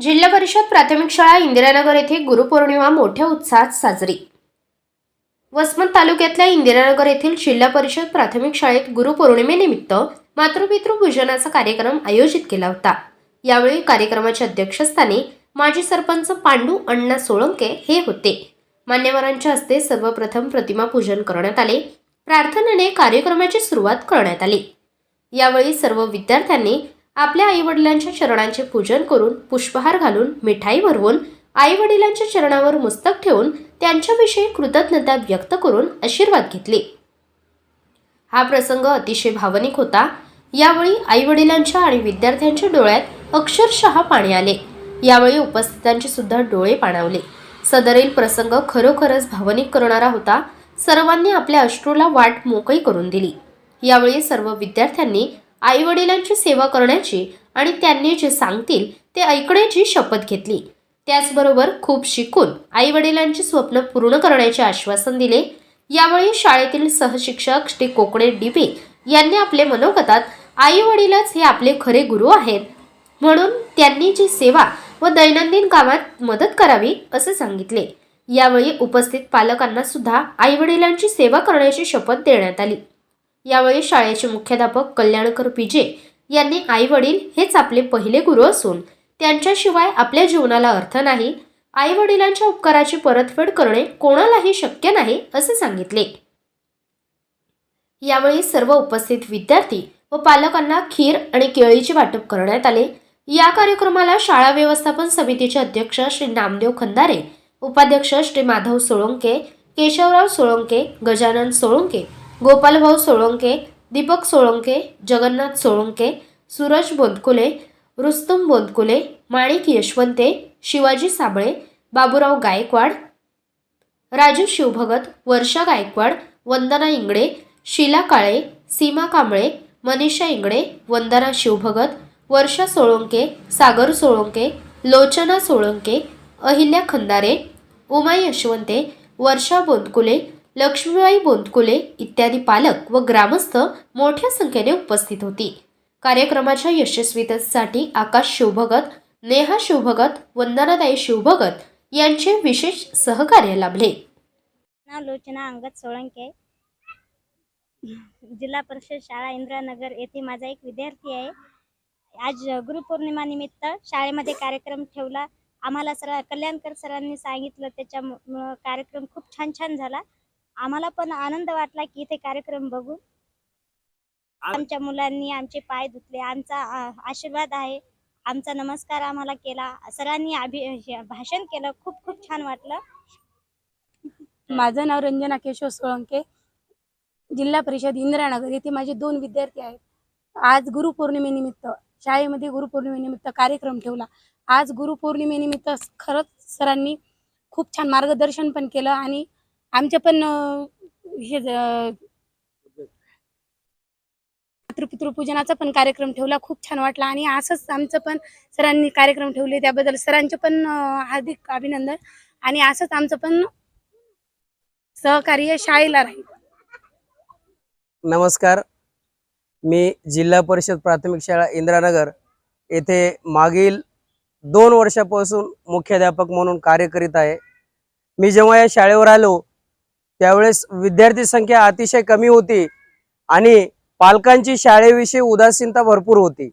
जिल्हा परिषद प्राथमिक शाळा इंदिरानगर येथे गुरुपौर्णिमा मोठ्या उत्साहात साजरी. वसमत तालुक्यातल्या इंदिरानगर येथील जिल्हा परिषद प्राथमिक शाळेत गुरुपौर्णिमेनिमित्त मातृपितृ पूजनाचा कार्यक्रम आयोजित केला होता. यावेळी कार्यक्रमाच्या अध्यक्षस्थानी माजी सरपंच पांडू अण्णा सोळंके हे होते. मान्यवरांच्या हस्ते सर्वप्रथम प्रतिमा पूजन करण्यात आले. प्रार्थनेने कार्यक्रमाची सुरुवात करण्यात आली. यावेळी सर्व विद्यार्थ्यांनी आपल्या आईवडिलांच्या चरणांचे पूजन करून पुष्पहार घालून मिठाई भरवून आईवडिलांच्या चरणावर मस्तक ठेवून त्यांच्याविषयी कृतज्ञता व्यक्त करून आशीर्वाद घेतले. हा प्रसंग अतिशय भावनिक होता. यावेळी आईवडिलांच्या आणि विद्यार्थ्यांच्या डोळ्यात अक्षरशः पाणी आले. यावेळी उपस्थितांचे सुद्धा डोळे पाणावले. सदरील प्रसंग खरोखरच भावनिक करणारा होता. सर्वांनी आपल्या अश्रूला वाट मोकळी करून दिली. यावेळी सर्व विद्यार्थ्यांनी आईवडिलांची सेवा करण्याची आणि त्यांनी जे सांगतील ते ऐकण्याची शपथ घेतली. त्याचबरोबर खूप शिकून आईवडिलांची स्वप्न पूर्ण करण्याचे आश्वासन दिले. यावेळी शाळेतील सहशिक्षक श्री कोकणे डिबे यांनी आपले मनोगतात आई वडीलच हे आपले खरे गुरु आहेत. म्हणून त्यांनी जी सेवा व दैनंदिन कामात मदत करावी असे सांगितले. यावेळी उपस्थित पालकांना सुद्धा आईवडिलांची सेवा करण्याची शपथ देण्यात आली. यावेळी शाळेचे मुख्याध्यापक कल्याणकर पिजे यांनी आई वडील हेच आपले पहिले गुरु असून त्यांच्याशिवाय आपल्या जीवनाला अर्थ नाही आई वडिलांच्या उपकाराची परतफेड करणे कोणालाही शक्य नाही असे सांगितले. यावेळी सर्व उपस्थित विद्यार्थी व पालकांना खीर आणि केळीचे वाटप करण्यात आले. या कार्यक्रमाला शाळा व्यवस्थापन समितीचे अध्यक्ष श्री नामदेव खंदारे उपाध्यक्ष श्री माधव सोळंके केशवराव सोळंके गजानन सोळंके गोपालभाऊ सोळंके दीपक सोळंके जगन्नाथ सोळंके सूरज बोंदकुले रुस्तुम बोंदकुले माणिक यशवंते शिवाजी साबळे बाबूराव गायकवाड राजू शिवभगत वर्षा गायकवाड वंदना इंगडे शीला काळे सीमा कांबळे मनीषा इंगडे वंदना शिवभगत वर्षा सोळंके सागर सोळंके लोचना सोळंके अहिल्या खंदारे उमा यशवंते वर्षा बोंदकुले लक्ष्मीबाई बोंदकुले इत्यादी पालक व ग्रामस्थ मोठ्या संख्येने उपस्थित होती. कार्यक्रमाच्या यशस्वीतेसाठी आकाश शिवभगत नेहा शिवभगत वंदनाताई शिवभगत यांचे विशेष सहकार्य लाभले. लोचना अंगद सोळंके. जिल्हा परिषद शाळा इंद्रानगर येथे माझा एक विद्यार्थी आहे. आज गुरुपौर्णिमा निमित्त शाळेमध्ये कार्यक्रम ठेवला. आम्हाला सर कल्याणकर सरांनी सांगितलं त्याच्यामुळं कार्यक्रम खूप छान छान झाला. आम्हाला पण आनंद वाटला की इथे कार्यक्रम बघून आमच्या मुलांनी आमचे पाय धुतले आमचा आशीर्वाद आहे. आमचा नमस्कार आम्हाला केला. सरांनी अभि भाषण केलं. खूप खूप छान वाटलं. माझं नाव रंजना केशव सोळंके. जिल्हा परिषद इंदिरानगर येथे माझे दोन विद्यार्थी आहेत. आज गुरुपौर्णिमेनिमित्त शाळेमध्ये गुरुपौर्णिमेनिमित्त कार्यक्रम ठेवला. आज गुरुपौर्णिमेनिमित्त खरंच सरांनी खूप छान मार्गदर्शन पण केलं आणि आमच्या पण हे ज- मातृपितृपूजनाचा पण कार्यक्रम ठेवला खूप छान वाटला. आणि असंच आमचं पण सरांनी कार्यक्रम ठेवले त्याबद्दल सरांचे पण हार्दिक अभिनंदन. आणि असंच आमचं पण सहकार्य शाळेला राहील. नमस्कार. मी जिल्हा परिषद प्राथमिक शाळा इंद्रानगर येथे मागील दोन वर्षापासून मुख्याध्यापक म्हणून कार्य करीत आहे. मी जेव्हा या शाळेवर आलो त्यावेळेस विद्यार्थी संख्या अतिशय कमी होती आणि पालकांची शाळेविषयी उदासीनता भरपूर होती.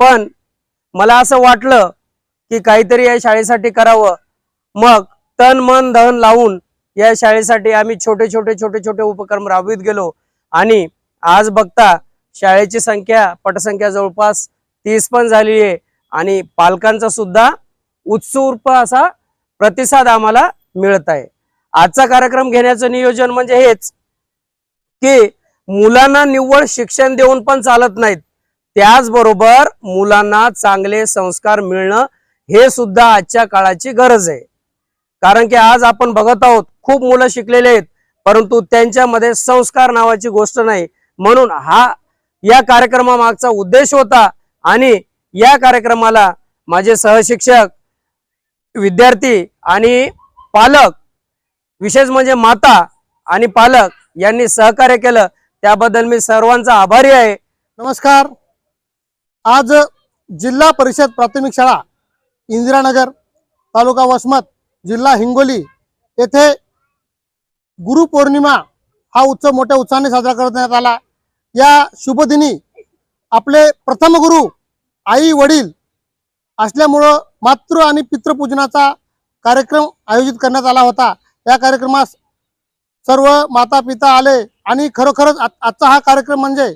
पण मला असं वाटलं की काहीतरी या शाळेसाठी करावं. मग तन मन धन लावून या शाळेसाठी आम्ही छोटे छोटे छोटे छोटे उपक्रम राबवित गेलो. आणि आज बघता शाळेची संख्या पटसंख्या जवळपास तीस पण झाली आहे आणि पालकांचा सुद्धा उत्स्फूर्त असा प्रतिसाद आम्हाला मिळत आहे. आजचा कार्यक्रम घेण्याचं नियोजन म्हणजे हेच की मुलांना निव्वळ शिक्षण देऊन पण चालत नाहीत. त्याचबरोबर मुलांना चांगले संस्कार मिळणं हे सुद्धा आजच्या काळाची गरज आहे. कारण की आज आपण बघत आहोत खूप मुलं शिकलेले आहेत परंतु त्यांच्यामध्ये संस्कार नावाची गोष्ट नाही. म्हणून हा या कार्यक्रमामागचा उद्देश होता आणि या कार्यक्रमाला माझे सहशिक्षक विद्यार्थी आणि पालक विशेष म्हणजे माता आणि पालक यांनी सहकार्य केलं. त्याबद्दल मी सर्वांचा आभारी आहे. नमस्कार. आज जिल्हा परिषद प्राथमिक शाळा इंदिरानगर तालुका वसमत जिल्हा हिंगोली येथे गुरुपौर्णिमा हा उत्सव मोठ्या उत्साहाने साजरा करण्यात आला. या शुभदिनी आपले प्रथम गुरु आई वडील असल्यामुळं मातृ आणि पितृपूजनाचा कार्यक्रम आयोजित करण्यात आला होता. या कार्यक्रमास सर्व माता पिता आले आणि खरोखरच आजचा हा कार्यक्रम म्हणजे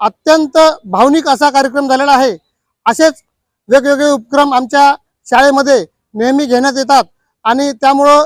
अत्यंत भावनिक असा कार्यक्रम झालेला आहे. असेच वेगवेगळे उपक्रम आमच्या शाळेमध्ये नेहमी घेण्यात येतात आणि त्यामुळं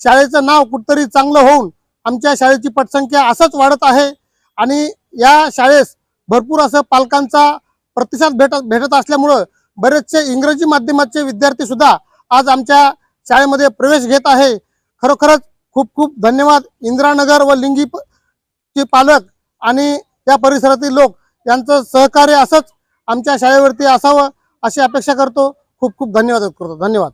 शाळेचं नाव कुठतरी चांगलं होऊन आमच्या शाळेची पटसंख्या असंच वाढत आहे आणि या शाळेस भरपूर असं पालकांचा प्रतिसाद भेटत भेटत असल्यामुळं बरेचसे इंग्रजी माध्यमाचे विद्यार्थी सुद्धा आज आमच्या शाळेमध्ये प्रवेश घेत आहे. खरोखरच खूप खूप धन्यवाद. इंदिरानगर व लिंगी चे पालक आणि या परिसरातील लोक यांचं सहकार्य असंच आमच्या शाळेवरती असावं अशी अपेक्षा करतो. खूप खूप धन्यवाद करतो. धन्यवाद.